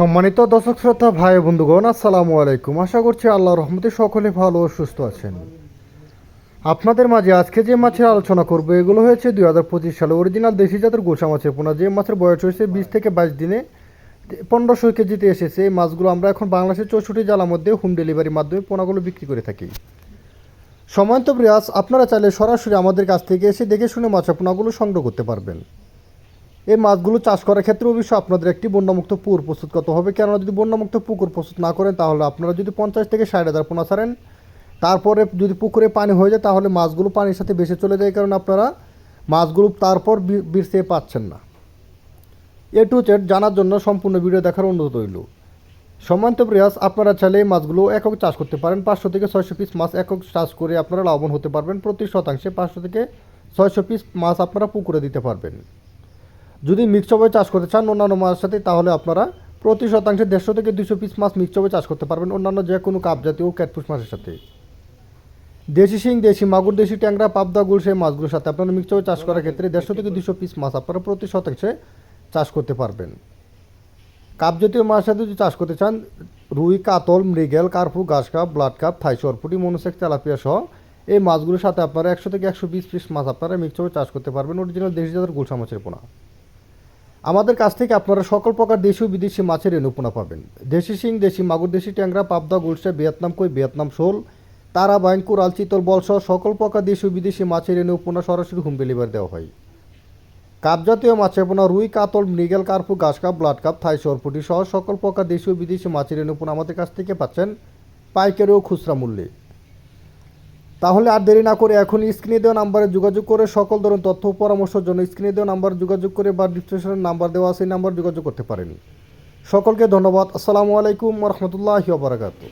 সম্মানিত দর্শক শ্রোতা, ভাই বন্ধুগণ, আসসালামু আলাইকুম। আশা করছি আল্লাহ রহমতে সকলে ভালো ও সুস্থ আছেন। আপনাদের মাঝে আজকে যে মাছের আলোচনা করব, এগুলো হয়েছে দুই হাজার পঁচিশ সালে অরিজিনাল দেশি জাতের গোসা মাছের পোনা। যে মাছের বয়স হয়েছে বিশ থেকে বাইশ দিনে, পনেরোশো কেজিতে এসেছে। এই মাছগুলো আমরা এখন বাংলাদেশের চৌষট্টি জেলার মধ্যে হোম ডেলিভারির মাধ্যমে পোনাগুলো বিক্রি করে থাকি। সময়ন্ত প্রিয়াস আপনারা চাইলে সরাসরি আমাদের কাছ থেকে এসে দেখে শুনে মাছের পোনাগুলো সংগ্রহ করতে পারবেন। এই মাছগুলো চাষ করার ক্ষেত্রে অবশ্যই আপনাদের একটি বন্যামুক্ত পুকুর প্রস্তুত করতে হবে। কেননা যদি বন্যামুক্ত পুকুর প্রস্তুত না করেন, তাহলে আপনারা যদি পঞ্চাশ থেকে ষাট হাজার পোনা ছাড়েন, তারপরে যদি পুকুরে পানি হয়ে যায়, তাহলে মাছগুলো পানির সাথে ভেসে চলে যায়, কারণ আপনারা মাছগুলো তারপর বি- বিরতে পাচ্ছেন না। এ টু জেড জানার জন্য সম্পূর্ণ ভিডিও দেখার অনুরোধ রইল। সম্মানিত প্রিয়াস আপনারা চাইলে এই মাছগুলো একক চাষ করতে পারেন। পাঁচশো থেকে ছয়শো পিস মাছ একক চাষ করে আপনারা লাভবান হতে পারবেন। প্রতি শতাংশে পাঁচশো থেকে ছয়শো পিস মাছ আপনারা পুকুরে দিতে পারবেন। যদি মিক্সচবে চাষ করতে চান অন্যান্য মাছের সাথে, তাহলে আপনারা প্রতি শতাংশে দেড়শো থেকে দুশো পিস মাছ মিক্সচবে চাষ করতে পারবেন অন্যান্য যে কোনো কাপ জাতীয় ক্যাটফুস মাছের সাথে। দেশি শিং, দেশি মাগুর, দেশি ট্যাংরা, পাবদা গুল সেই মাছগুলোর সাথে আপনারা মিক্সচবে চাষ করার ক্ষেত্রে দেড়শো থেকে দুশো পিস মাছ আপনারা প্রতি শতাংশে চাষ করতে পারবেন। কাপ জাতীয় মাছের সাথে যদি চাষ করতে চান, রুই, কাতল, মৃগেল, কার্পু, ঘাস কাপ, ব্লাড কাপ, থাই, সরপুটি, মনোসেক, তেলাপিয়া সহ এই মাছগুলোর সাথে আপনারা একশো থেকে একশো বিশ পিস মাছ আপনারা মিক্সচবে চাষ করতে পারবেন। অরিজিনাল দেশি জাতের গুলশা মাছের পোনা। আমাদের কাছ থেকে আপনারা সকল প্রকার দেশি ও বিদেশি মাছের রেণুপোনা পাবেন। দেশি শিং, দেশি মাগুর, দেশি ট্যাংরা, পাবদা, গুলশা, ভিয়েতনাম কই, ভিয়েতনাম শোল, তারা বাইন কুরাল চিতল, বলসহ সকল প্রকার দেশি ও বিদেশি মাছের রেণুপোনা সরাসরি হোম ডেলিভারি দেওয়া হয়। কাপ জাতীয় মাছের পোনা রুই, কাতল, মৃগেল, কার্পু, ঘাস কাপ, ব্লাড কাপ, থাই, সরপুটি সহ সকল প্রকার দেশি ও বিদেশি মাছের রেণুপোনা আমাদের কাছ থেকে পাচ্ছেন পাইকারি ও খুচরা মূল্যে। তাহলে আর দেরি না করে এখন স্ক্রিনে দেওয়া নাম্বারে যোগাযোগ করে সকল ধরুন তথ্য পরামর্শের জন্য স্ক্রিনে দেওয়া নাম্বার যোগাযোগ করে বা ডিসক্রিপশনের নাম্বার দেওয়া সেই নাম্বার যোগাযোগ করতে পারেন। সকলকে ধন্যবাদ। আসসালামু আলাইকুম রহমতুল্লাহি বারাকাতু